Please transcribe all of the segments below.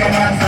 esperança.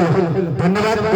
धन्यवाद